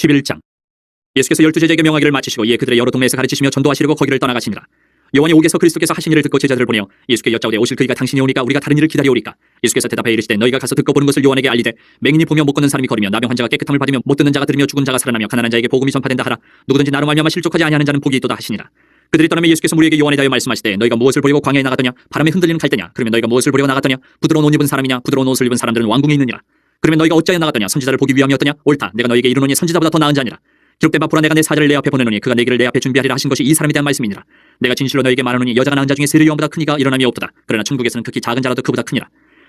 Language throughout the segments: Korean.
11장. 예수께서 열두 제자에게 명하기를 마치시고 이에 그들의 여러 동네에서 가르치시며 전도하시려고 거기를 떠나가시니라. 요한이 오게서 그리스도께서 하신 일을 듣고 제자들을 보내어 예수께 여짜오되 오실 그이가 당신이 오니까 우리가 다른 일을 기다려오리까. 예수께서 대답하여 이르시되 너희가 가서 듣고 보는 것을 요한에게 알리되 맹인이 보며 못 걷는 사람이 걸으며 나병 환자가 깨끗함을 받으며 못 듣는 자가 들으며 죽은 자가 살아나며 가난한 자에게 복음이 전파된다 하라. 누구든지 나로 말미암아 실족하지 아니하는 자는 복이 있도다 하시니라. 그들이 떠나며 예수께서 우리에게 요한에 대하여 말씀하시되 너희가 무엇을 보려고 광야에 나갔더냐? 바람에 흔들리는 갈대냐? 그러면 너희가 무엇을 보려고 나갔더냐? 부드러운 옷 입은 사람이냐? 부드러운 옷을 입은 사람들은 왕궁에 있느니라 그러면 너희가 어찌하여 나갔더냐? 선지자를 보기 위함이었더냐? 옳다. 내가 너희에게 이르노니 선지자보다 더 나은 자니라. 기록된 바 보라 내가 내 사자를 내 앞에 보내노니 그가 내 길을 내 앞에 준비하리라 하신 것이 이 사람에 대한 말씀이니라. 내가 진실로 너에게 말하노니 여자가 낳은 자 중에 세례 요한보다 큰 이가 일어남이 없도다. 그러나 천국에서는 극히 작은 자라도 그보다 크니라.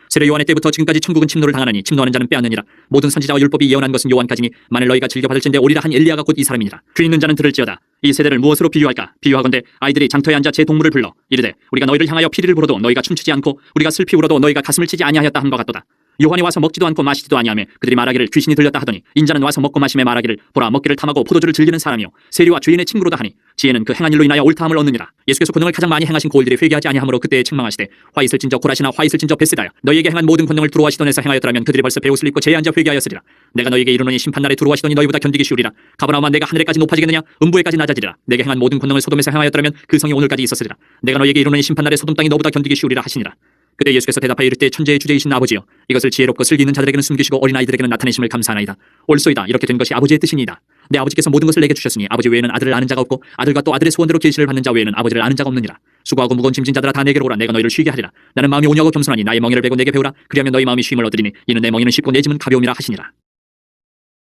세례 요한의 때부터 지금까지 천국은 침노를 당하나니 침노하는 자는 빼앗느니라. 모든 선지자와 율법이 예언한 것은 요한까지니 만일 너희가 즐겨 받을진대 오리라 한 엘리야가 곧 이 사람이니라. 귀 있는 자는 들을지어다. 이 세대를 무엇으로 비유할까? 비유하건대 아이들이 장터에 앉아 제 동물을 불러. 이르되 우리가 너희를 향하여 피리를 불어도 너희가 춤추지 않고 우리가 슬피 울어도 너희가 가슴을 치지 아니하였다 한 것 같도다 요한이 와서 먹지도 않고 마시지도 아니하며 그들이 말하기를 귀신이 들렸다 하더니 인자는 와서 먹고 마심에 말하기를 보라 먹기를 탐하고 포도주를 즐기는 사람이요 세리와 주인의 친구로다 하니 지혜는 그 행한 일로 인하여 옳다함을 얻느니라 예수께서 권능을 가장 많이 행하신 고을들이 회개하지 아니하므로 그때에 책망하시되 화 있을진저 고라시나 화 있을진저 베세다야 너희에게 행한 모든 권능을 두루하시돈에서 행하였더라면 그들이 벌써 배옷을 입고 제에 앉아 회개하였으리라 내가 너희에게 이르노니 심판날에 두루하시더니 너희보다 견디기 쉬우리라 가버나움아 내가 하늘에까지 높아지겠느냐 음부에까지 낮아지리라 내게 행한 모든 권능을 소돔에서 행하였더라면 그 성이 오늘까지 있었으리라 내가 너희에게 이르노니 심판날에 소돔 땅이 너보다 견디기 쉬우리라 하시니라 그때 예수께서 대답하여 이르되 천재의 주제이신 아버지여 이것을 지혜롭고 슬기 있는 자들에게는 숨기시고 어린 아이들에게는 나타내심을 감사하나이다. 옳소이다. 이렇게 된 것이 아버지의 뜻이니이다. 내 아버지께서 모든 것을 내게 주셨으니 아버지 외에는 아들을 아는 자가 없고 아들과 또 아들의 소원대로 계시를 받는 자 외에는 아버지를 아는 자가 없느니라. 수고하고 무거운 짐진 자들아 다 내게로 오라. 내가 너희를 쉬게 하리라. 나는 마음이 온유하고 겸손하니 나의 멍에를 베고 내게 배우라. 그리하면 너희 마음이 쉼을 얻으리니 이는 내 멍에는 쉽고 내 짐은 가벼움이라 하시니라.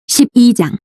12장.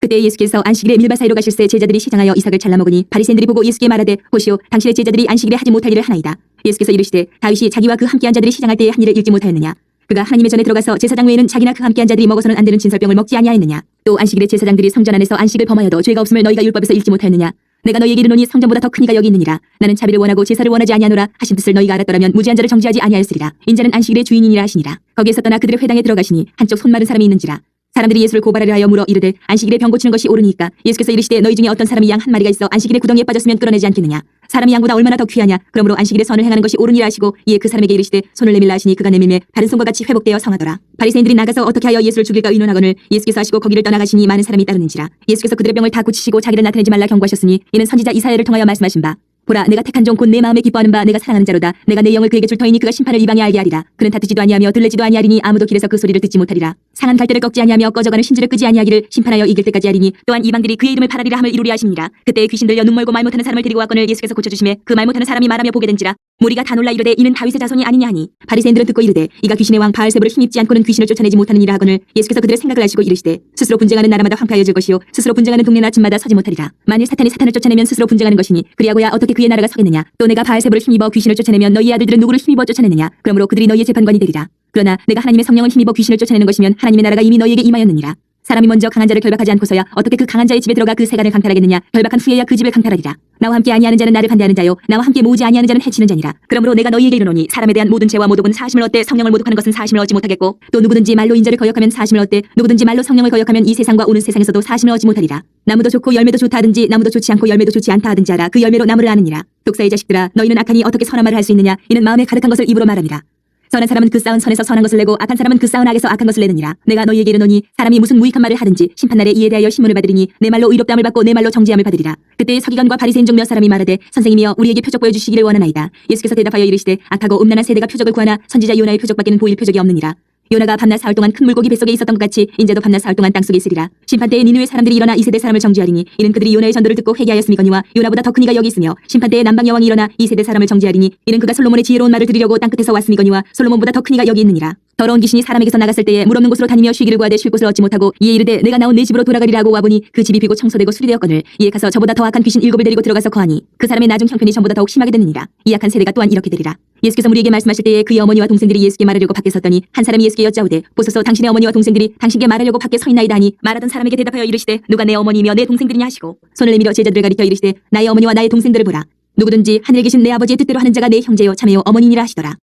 그때 예수께서 안식일에 밀바 사이로 가실새 제자들이 시장하여 이삭을 잘라 먹으니 바리새인들이 보고 예수께 말하되 보시오 당신의 제자들이 안식일에 하지 못할 일을 하나이다 예수께서 이르시되 다윗이 자기와 그 함께한 자들이 시장할 때에 한 일을 읽지 못하였느냐? 그가 하나님의 전에 들어가서 제사장 외에는 자기나 그 함께한 자들이 먹어서는 안 되는 진설병을 먹지 아니하였느냐? 또 안식일에 제사장들이 성전 안에서 안식을 범하여도 죄가 없음을 너희가 율법에서 읽지 못하였느냐? 내가 너희에게 이르노니 성전보다 더큰 이가 여기 있느니라. 나는 자비를 원하고 제사를 원하지 아니하노라. 하신 뜻을 너희가 알았더라면 무지한 자를 정죄하지 아니하였으리라. 인자는 안식일의 주인이니라 하시니라. 거기에서 떠나 그들의 회당에 들어가시니 한쪽 손 마른 사람이 있는지라 사람들이 예수를 고발하려 하여 물어 이르되 안식일에 병 고치는 것이 옳으니까 예수께서 이르시되 너희 중에 어떤 사람이 양 한 마리가 있어 안식일에 구덩이에 빠졌으면 끌어내지 않겠느냐? 사람이 양보다 얼마나 더 귀하냐? 그러므로 안식일에 선을 행하는 것이 옳으니라 하시고 이에 그 사람에게 이르시되 손을 내밀라 하시니 그가 내밀매 다른 손과 같이 회복되어 성하더라. 바리새인들이 나가서 어떻게 하여 예수를 죽일까 의논하거늘 예수께서 하시고 거기를 떠나가시니 많은 사람이 따르는지라. 예수께서 그들의 병을 다 고치시고 자기를 나타내지 말라 경고하셨으니 이는 선지자 이사야를 통하여 말씀하신 바 보라 내가 택한 종 곧 내 마음에 기뻐하는 바 내가 사랑하는 자로다. 내가 내 영을 그에게 줄 터이니 그가 심판을 이방에 알게 하리라. 그는 다투지도 아니하며 들레지도 아니하리니 아무도 길에서 그 소리를 듣지 못하리라. 상한 갈대를 꺾지 아니하며 꺼져가는 신주를 끄지 아니하기를 심판하여 이길 때까지 하리니 또한 이방들이 그의 이름을 팔아리라 함을 이루리 하십니다. 그때 귀신 들려 눈 멀고 말 못하는 사람을 데리고 왔거늘 예수께서 고쳐주심에 그 말 못하는 사람이 말하며 보게 된지라 무리가 다 놀라 이르되 이는 다윗의 자손이 아니냐 하니 바리새인들은 듣고 이르되 이가 귀신의 왕 바알세부를 힘입지 않고는 귀신을 쫓아내지 못하는 이라 하거늘 예수께서 그들의 생각을 아시고 이르시되 스스로 분쟁하는 나라마다 황폐하여질 것이요 스스로 분쟁하는 동네나 집마다 서지 못하리라. 만일 사탄이 사탄을 쫓아내면 스스로 분쟁하는 것이니 그리하고야 어떻게 그의 나라가 서겠느냐? 또 내가 바알세부를 힘입어 귀신을 쫓아내면 너희 아들들은 누구를 힘입어 쫓아내느냐? 그러므로 그들이 너희의 재판관이 되리라. 그러나 내가 하나님의 성령을 힘입어 귀신을 쫓아내는 것이면 하나님의 나라가 이미 너희에게 임하였느니라 사람이 먼저 강한 자를 결박하지 않고서야 어떻게 그 강한 자의 집에 들어가 그 세간을 강탈하겠느냐? 결박한 후에야 그 집을 강탈하리라. 나와 함께 아니하는 자는 나를 반대하는 자요. 나와 함께 모으지 아니하는 자는 해치는 자니라. 그러므로 내가 너희에게 이르노니 사람에 대한 모든 죄와 모독은 사심을 얻되 성령을 모독하는 것은 사심을 얻지 못하겠고 또 누구든지 말로 인자를 거역하면 사심을 얻되 누구든지 말로 성령을 거역하면 이 세상과 오는 세상에서도 사심을 얻지 못하리라. 나무도 좋고 열매도 좋다 하든지 나무도 좋지 않고 열매도 좋지 않다 하든지 알아 그 열매로 나무를 아느니라. 독사의 자식들아 너희는 악하니 어떻게 선한 말을 할 수 있느냐? 이는 마음에 가득한 것을 입으로 말함이라 선한 사람은 그 쌓은 선에서 선한 것을 내고 악한 사람은 그 쌓은 악에서 악한 것을 내느니라. 내가 너희에게 이르노니 사람이 무슨 무익한 말을 하든지 심판날에 이에 대하여 신문을 받으리니 내 말로 의롭다함을 받고 내 말로 정죄함을 받으리라. 그때 서기관과 바리새인 중 몇 사람이 말하되 선생님이여 우리에게 표적 보여 주시기를 원하나이다. 예수께서 대답하여 이르시되 악하고 음란한 세대가 표적을 구하나 선지자 요나의 표적밖에는 보일 표적이 없느니라 요나가 밤낮 사흘 동안 큰 물고기 뱃속에 있었던 것 같이 인자도 밤낮 사흘 동안 땅속에 있으리라. 심판 때에 니누의 사람들이 일어나 이 세대 사람을 정죄하리니 이는 그들이 요나의 전도를 듣고 회개하였음이거니와 요나보다 더 큰 이가 여기 있으며 심판 때에 남방 여왕이 일어나 이 세대 사람을 정죄하리니 이는 그가 솔로몬의 지혜로운 말을 들으려고 땅 끝에서 왔음이거니와 솔로몬보다 더 큰 이가 여기 있느니라 더러운 귀신이 사람에게서 나갔을 때에 물 없는 곳으로 다니며 쉬기를 구하되 쉴 곳을 얻지 못하고 이에 이르되 내가 나온 내 집으로 돌아가리라고 와보니 그 집이 비고 청소되고 수리되었거늘 이에 가서 저보다 더 악한 귀신 일곱을 데리고 들어가서 거하니 그 사람의 나중 형편이 전보다 더욱 심하게 되느니라. 이 악한 세대가 또한 이렇게 되리라. 예수께서 우리에게 말씀하실 때에 그의 어머니와 동생들이 예수께 말하려고 밖에 섰더니 한 사람이 예수께 여짜오되 보소서 당신의 어머니와 동생들이 당신께 말하려고 밖에 서 있나이다 하니 말하던 사람에게 대답하여 이르시되 누가 내 어머니이며 내 동생들이냐 하시고 손을 내밀어 제자들을 가리켜 이르시되 나의 어머니와 나의 동생들을 보라. 누구든지 하늘에 계신 내 아버지의 뜻대로 하는 자가 내 형제요 자매요 어머니니라 하시더라.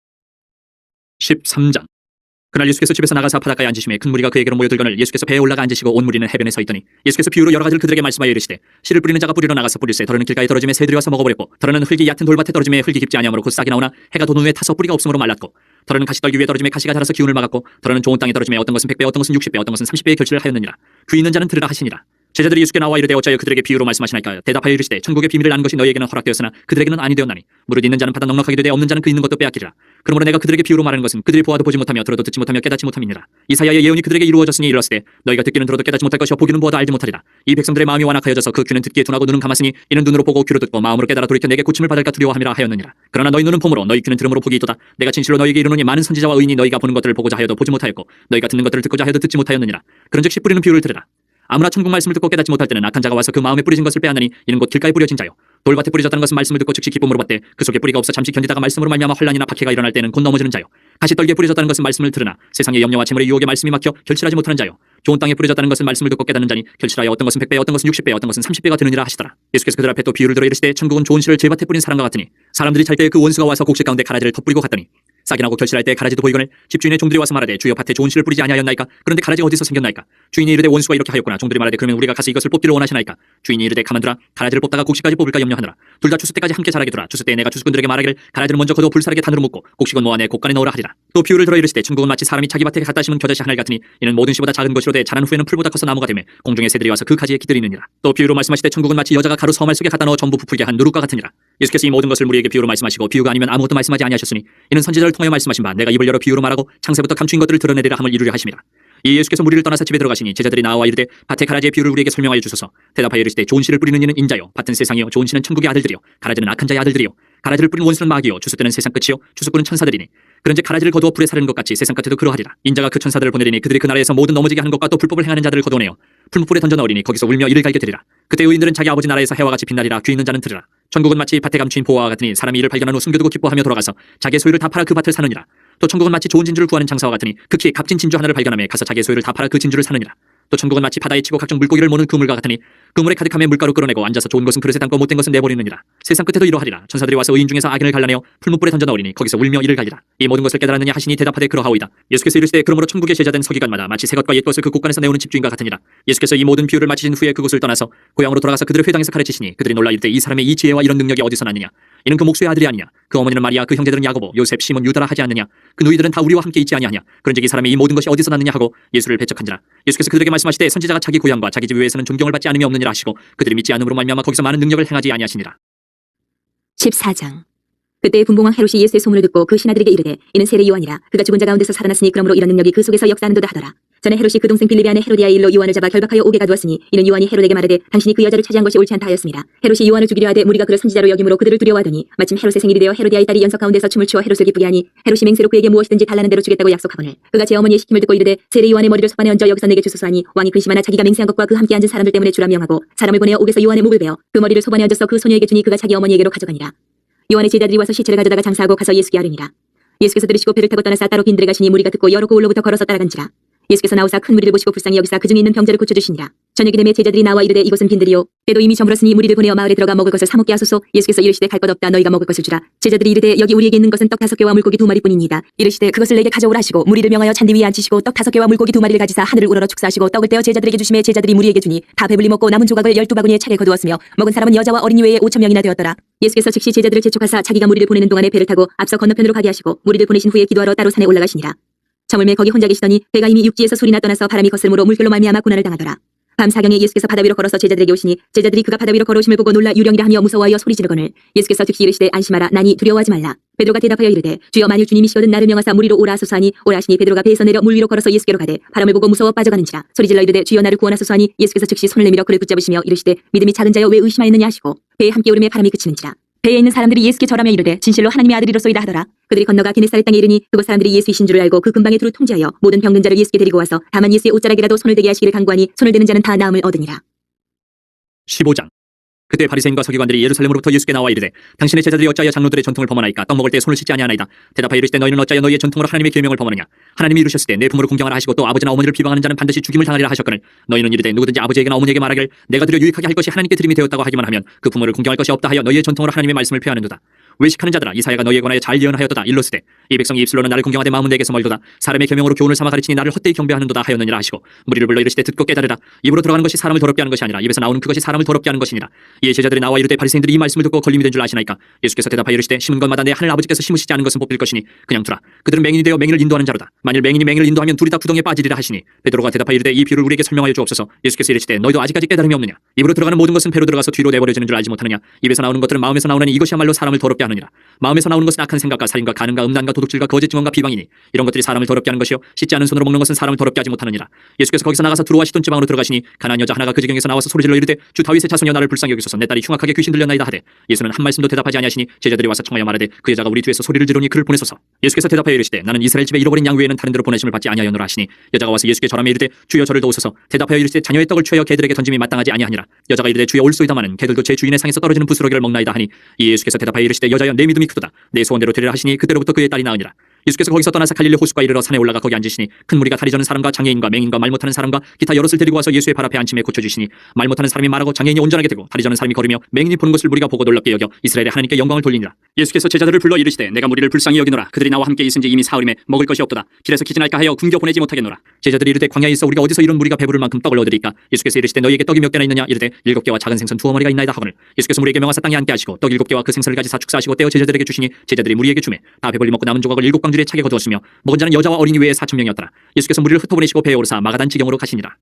13장 그날 예수께서 집에서 나가사 바닷가에 앉으심에 큰 무리가 그에게로 모여들거늘 예수께서 배에 올라가 앉으시고 온 무리는 해변에 서 있더니 예수께서 비유로 여러 가지를 그들에게 말씀하여 이르시되 씨를 뿌리는 자가 뿌리러 나가서 뿌릴새 더러는 길가에 떨어짐에 새들이 와서 먹어버렸고 더러는 흙이 얕은 돌밭에 떨어짐에 흙이 깊지 아니하므로 곧 싹이 나오나 해가 돋은 후에 타서 뿌리가 없으므로 말랐고 더러는 가시떨기 위에 떨어짐에 가시가 자라서 기운을 막았고 더러는 좋은 땅에 떨어짐에 어떤 것은 100배 어떤 것은 60배 어떤 것은 30배의 결실을 하였느니라. 귀 있는 자는 들으라 하시니라 제자들이 예수께 나와 이르되 어찌하여 그들에게 비유로 말씀하시나이까? 대답하여 이르시되 천국의 비밀을 아는 것이 너희에게는 허락되었으나 그들에게는 아니 되었나니 무릇 있는 자는 받아 넉넉하게 되되 없는 자는 그 있는 것도 빼앗기리라. 그러므로 내가 그들에게 비유로 말하는 것은 그들이 보아도 보지 못하며 들어도 듣지 못하며 깨닫지 못함이니라. 이사야의 예언이 그들에게 이루어졌으니 이르렀으되 너희가 듣기는 들어도 깨닫지 못할 것이요 보기는 보아도 알지 못하리라. 이 백성들의 마음이 완악하여져서 그 귀는 듣기에 둔하고 눈은 감았으니 이는 눈으로 보고 귀로 듣고 마음으로 깨달아 돌이켜 내게 고침을 받을까 두려워함이라 하였느니라. 그러나 너희 눈은 봄으로 너희 귀는 들음으로 복이 있도다. 내가 진실로 너희에게 이르노니 많은 선지자와 의인이 너희가 보는 것들을 보고자 하여도 보지 못하였고 너희가 듣는 것들을 듣고자 하여도 듣지 못하였느니라. 그런즉 씨 뿌리는 비유를 들으라 아무나 천국 말씀을 듣고 깨닫지 못할 때는 악한 자가 와서 그 마음에 뿌려진 것을 빼앗느니 이는 곧 길가에 뿌려진 자요 돌밭에 뿌려졌다는 것은 말씀을 듣고 즉시 기쁨으로 받되 그 속에 뿌리가 없어 잠시 견디다가 말씀으로 말미암아 혼란이나 박해가 일어날 때는 곧 넘어지는 자요. 가시 떨기에 뿌려졌다는 것은 말씀을 들으나 세상의 염려와 재물의 유혹에 말씀이 막혀 결실하지 못하는 자요. 좋은 땅에 뿌려졌다는 것은 말씀을 듣고 깨닫는 자니 결실하여 어떤 것은 100배 어떤 것은 60배 어떤 것은 30배가 되느니라 하시더라. 예수께서 그들 앞에 또 비유를 들어 이르시되 천국은 좋은 실을 제밭에 뿌린 사람과 같으니 사람들이 잘 때 그 원수가 와서 곡식 가운데 가라지를 덧뿌리고 갔더니 싹이 나고 결실할 때 가라지도 보이거늘 집주인의 종들이 와서 말하되 주여 밭에 좋은 실을 뿌리지 아니하였나이까? 그런데 가라지가 어디서 생겼나이까? 주인이 이르되 원수가 이렇게 하였구나. 종들이 말하되 그러면 우리가 가서 이것을 뽑기를 원하시나이까? 주인이 이르되 가만두라. 가라지를 뽑다가 곡식까지 뽑을까 염려 하느라. 둘 다 추수 때까지 함께 자라게 두라. 추수 때에 내가 주수꾼들에게 말하기를 가라지를 먼저 거두어 불사르게 단으로 묶고 곡식은 모아 내 곡간에 넣으라 하리라. 또 비유를 들어 이르시되 천국은 마치 사람이 자기 밭에 갖다 심은 겨자씨 하늘 같으니 이는 모든 씨보다 작은 것이로 되 자란 후에는 풀보다 커서 나무가 되매 공중의 새들이 와서 그 가지에 기들이느니라. 또 비유로 말씀하시되 천국은 마치 여자가 가루 서말 속에 갖다 넣어 전부 부풀게 한 누룩과 같으니라. 예수께서 이 모든 것을 우리에게 비유로 말씀하시고 비유가 아니면 아무것도 말씀하지 아니하셨으니 이는 선지자를 통하여 말씀하신 바 내가 입을 열어 비유로 말하고 창세부터 감추인 것들을 드러내리라 함을 이루려 하심이라 이 예수께서 무리를 떠나서 집에 들어가시니 제자들이 나와 이르되 밭에 가라지의 비유를 우리에게 설명하여 주소서. 대답하여 이르시되 좋은 씨를 뿌리는 이는 인자요. 밭은 세상이요. 좋은 씨는 천국의 아들들이요. 가라지는 악한 자의 아들들이요. 가라지를 뿌린 원수는 마귀요. 주수 때는 세상 끝이요. 주수꾼은 천사들이니. 그런즉 가라지를 거두어 불에 사르는 것 같이 세상 끝에도 그러하리라. 인자가 그 천사들을 보내리니 그들이 그 나라에서 모든 넘어지게 하는 것과 또 불법을 행하는 자들을 거두어내어 풀무불에 던져 넣으리니 거기서 울며 이를 갈게 되리라. 그때 의인들은 자기 아버지 나라에서 해와 같이 빛나리라. 귀 있는 자는 들으라. 천국은 마치 밭에 감추인 보화와 같으니 사람이 이를 발견한 후 숨겨두고 기뻐하며 돌아가서 자기의 소유를 다 팔아 그 밭을 사느니라. 또 천국은 마치 좋은 진주를 구하는 장사와 같으니 극히 값진 진주 하나를 발견하며 가서 자기의 소유를 다 팔아 그 진주를 사느니라 또 천국은 마치 바다에 치고 각종 물고기를 모는 그물과 같으니 그물에 가득하며 물가루 끌어내고 앉아서 좋은 것은 그릇에 담고 못된 것은 내버리느니라. 세상 끝에도 이러하리라. 천사들이 와서 의인 중에서 악인을 갈라내어 풀무불에 던져 넣으리니 거기서 울며 이를 갈리라. 이 모든 것을 깨달았느냐 하시니 대답하되 그러하오이다. 예수께서 이르시되 그러므로 천국에 제자된 서기관마다 마치 새 것과 옛 것을 그 곳간에서 내오는 집주인과 같으니라. 예수께서 이 모든 비유를 마치신 후에 그곳을 떠나서 고향으로 돌아가서 그들을 회당에서 가르치시니 그들이 놀라 이르되 이 사람의 이 지혜와 이런 능력이 어디서 났느냐? 이는 그 목수의 아들이 아니냐? 그 어머니는 마리아 그 형제들은 야고보 요셉 시몬 유다라 하지 않느냐? 그 누이들은 다 우리와 함께 있지 아니하냐? 그런즉 이 사람의 이 모든 것이 어디서 났느냐 하고 예수를 배척한지라. 예수께서 그들에게 말씀하시되 선지자가 자기 고향과 자기 집 외에서는 존경을 받지 않음이 없느니라 하시고 그들이 믿지 않음으로 말미암아 거기서 많은 능력을 행하지 아니하시니라. 14장 그때 분봉왕 헤롯이 예수의 소문을 듣고 그 신하들에게 이르되 이는 세례 요한이라. 그가 죽은 자 가운데서 살아났으니 그러므로 이런 능력이 그 속에서 역사하는도다 하더라. 전에 헤롯이 그 동생 빌립의 아내 헤로디아의 일로 요한을 잡아 결박하여 옥에 가두었으니 이는 요한이 헤롯에게 말하되 당신이 그 여자를 차지한 것이 옳지 않다 하였습니다. 헤롯이 요한을 죽이려 하되 무리가 그를 선지자로 여김으로 그들을 두려워하더니 마침 헤롯의 생일이 되어 헤로디아의 딸이 연석 가운데서 춤을 추어 헤롯을 기쁘게 하니 헤롯이 맹세로 그에게 무엇이든지 달라는 대로 주겠다고 약속하거늘. 그가 제 어머니의 시킴을 듣고 이르되 세례 요한의 머리를 소반에 얹어 여기서 내게 주소서 하니 왕이 근심하나 자기가 맹세한 것과 그 함께 앉은 사람들 때문에 주라 명하고 사람을 보내어 옥에서 요한의 목을 베어 그 머리를 소반에 얹어서 그 소녀에게 주니 그가 자기 어머니에게로 가져가니라 요한의 제자들이 와서 시체를 가져다가 장사하고 가서 예수께 아뢰니라. 예수께서 들으시고 배를 타고 떠나서 따로 빈들에 가시니 무리가 듣고 여러 고을로부터 걸어서 따라간지라. 예수께서 나오사 큰 무리를 보시고 불쌍히 여기사 그 중에 있는 병자를 고쳐주시니라. 저녁이 되매 제자들이 나와 이르되 이곳은 빈들이요. 때도 이미 저물었으니 무리를 보내어 마을에 들어가 먹을 것을 사 먹게 하소서. 예수께서 이르시되 갈 것 없다 너희가 먹을 것을 주라. 제자들이 이르되 여기 우리에게 있는 것은 떡 다섯 개와 물고기 두 마리뿐이니이다. 이르시되 그것을 내게 가져오라 하시고 무리를 명하여 잔디 위에 앉히시고 떡 다섯 개와 물고기 두 마리를 가지사 하늘을 우러러 축사하시고 떡을 떼어 제자들에게 주심에 제자들이 무리에게 주니 다 배불리 먹고 남은 조각을 열두 바구니에 차게 거두었으며 먹은 사람은 여자와 어린이 외에 오천 명이나 되었더라. 예수께서 즉시 제자들을 재촉하사 자기가 무리를 보내는 동안에 배를 타고 앞서 건너편으로 가게 하시고 무리를 보내신 후에 기도하러 따로 산에 올라가시니라. 저물매 거기 혼자 계시더니 배가 이미 육지에서 소리나 떠나서 바람이 거스름으로 물결로 말미암아 고난을 당하더라. 밤 사경에 예수께서 바다 위로 걸어서 제자들에게 오시니 제자들이 그가 바다 위로 걸어오심을 보고 놀라 유령이라 하며 무서워하여 소리 지르거늘 예수께서 즉시 이르시되 안심하라 나니 두려워하지 말라. 베드로가 대답하여 이르되 주여 만일 주님이시거든 나를 명하사 무리로 오라 하소서 하니 오라 하시니 베드로가 배에서 내려 물 위로 걸어서 예수께로 가되 바람을 보고 무서워 빠져가는지라. 소리 질러 이르되 주여 나를 구원하소서 하니 예수께서 즉시 손을 내밀어 그를 붙잡으시며 이르시되 믿음이 작은 자여 왜 의심하였느냐 하시고 배에 함께 오름에 바람이 그치는지라 배에 있는 사람들이 예수께 절하며 이르되 진실로 하나님의 아들이로소이다 하더라. 그들이 건너가 게네사렛 땅에 이르니 그곳 사람들이 예수이신 줄을 알고 그 근방에 두루 통제하여 모든 병든 자를 예수께 데리고 와서 다만 예수의 옷자락이라도 손을 대게 하시기를 간구하니 손을 대는 자는 다 나음을 얻으니라. 15장 그때 바리새인과 서기관들이 예루살렘으로부터 예수께 나와 이르되 당신의 제자들이 어찌하여 장로들의 전통을 범하나이까? 떡 먹을 때 손을 씻지 아니하나이다. 대답하여 이르시되 너희는 어찌하여 너희의 전통으로 하나님의 계명을 범하느냐? 하나님이 이르셨을 때내 품으로 공경하라 하시고 또 아버지나 어머니를 비방하는 자는 반드시 죽임을 당하리라 하셨거늘. 너희는 이르되 누구든지 아버지에게나 어머니에게 말하길 내가 드려 유익하게 할 것이 하나님께 드림이 되었다고 하기만 하면 그 부모를 공경할 것이 없다 하여 너희의 전통으로 하나님의 말씀을 폐하는도다 외식하는 자들아 이 사야가 너희에 관하여 잘 예언하였도다. 일러스되 이 백성이 입술로는 나를 공경하되 마음은 내게서 멀도다. 사람의 계명으로 교훈을 삼아 가르치니 나를 헛되이 경배하는도다 하였느니라 하시고 무리를 불러 이르시되 듣고 깨달으라. 입으로 들어가는 것이 사람을 더럽게 하는 것이 아니라 입에서 나오는 그것이 사람을 더럽게 하는 것이니라. 이에 제자들이 나와 이르되 바리새인들이 이 말씀을 듣고 걸림이 된 줄 아시나이까? 예수께서 대답하여 이르시되 심은 것마다 내 하늘 아버지께서 심으시지 않은 것은 뽑힐 것이니 그냥 두라. 그들은 맹인이 되어 맹인을 인도하는 자로다. 만일 맹인이 맹인을 인도하면 둘이 다 구덩이에 빠지리라 하시니 베드로가 대답하여 이르되 이 비유를 우리에게 설명하여 주옵소서. 예수께서 이르시되 너희도 아직까지 깨달음이 없느냐? 입으로 들어가는 모든 것은 배로 들어가서 뒤로 내버려지는 줄 알지 못하느냐? 입에서 나오는 것들은 마음에서 나오느니 이것이야말로 사람을 더럽게 하느니라 마음에서 나오는 것은 악한 생각과 살인과 가능과 음란과 도둑질과 거짓 증언과 비방이니 이런 것들이 사람을 더럽게 하는 것이요. 씻지 않은 손으로 먹는 것은 사람을 더럽게 하지 못하느니라. 예수께서 거기서 나가서 두로와 시돈 지방으로 들어가시니 가난한 여자 하나가 그 지경에서 나와서 소리질러 이르되 주 다윗의 자손여 나를 불쌍히 여기소서. 내 딸이 흉악하게 귀신 들렸나이다 하되 예수는 한 말씀도 대답하지 아니하시니 제자들이 와서 청하여 말하되 그 여자가 우리 뒤에서 소리를 지르니 그를 보내소서. 예수께서 대답하여 이르시되 나는 이스라엘 집에 잃어버린 양 외에는 다른 데로 보내심을 받지 아니하였노라 하시니 여자가 와서 예수께 절하며 이르되 주여 저를 도우소서. 대답하여 이르시되 자녀의 떡을 취하여 개들에게 던짐이 마땅하지 아니하니라. 여자가 이르되 주여 올소이다마는 개들도 제 주인의 상에서 떨어지는 부스러기를 먹나이다 하니 이 예수께서 대답하여 이르시되 여자여 내 믿음이 크도다. 내 소원대로 되리라 하시니 그때로부터 그의 딸이 나으니라 예수께서 거기서 떠나서 갈릴리 호수가 이르러 산에 올라가 거기 앉으시니 큰 무리가 다리 저는 사람과 장애인과 맹인과 말 못하는 사람과 기타 여럿을 데리고 와서 예수의 발 앞에 앉힘에 고쳐주시니 말 못하는 사람이 말하고 장애인이 온전하게 되고 다리 저는 사람이 걸으며 맹인이 보는 것을 무리가 보고 놀랍게 여겨 이스라엘의 하나님께 영광을 돌리니라. 예수께서 제자들을 불러 이르시되 내가 무리를 불쌍히 여기노라. 그들이 나와 함께 있은지 이미 사흘임에 먹을 것이 없도다. 길에서 기진할까 하여 굶겨 보내지 못하겠노라. 제자들이 이르되 광야에 있어 우리가 어디서 이런 무리가 배부를 만큼 떡을 얻으리까? 예수께서 이르시되 너희에게 떡이 몇 개나 있느냐? 이르되 일곱 개와 작은 생선 두어 마리가 있나이다 하거늘. 예수께서 무리에게 명하사 땅에 앉게 하시고 떡 일곱 개와 그 생선을 가지 사 축사하시고 떼어 제자들에게 주시니 제자들이 무리에게 주매 다 배불리 먹고 남은 조각을 일곱 광줄에 차게 거두었으며 먹은 자는 여자와 어린이 외에 사천 명이었더라. 예수께서 무리를 흩어보내시고 배에 오르사 마가단 지경으로 가시니라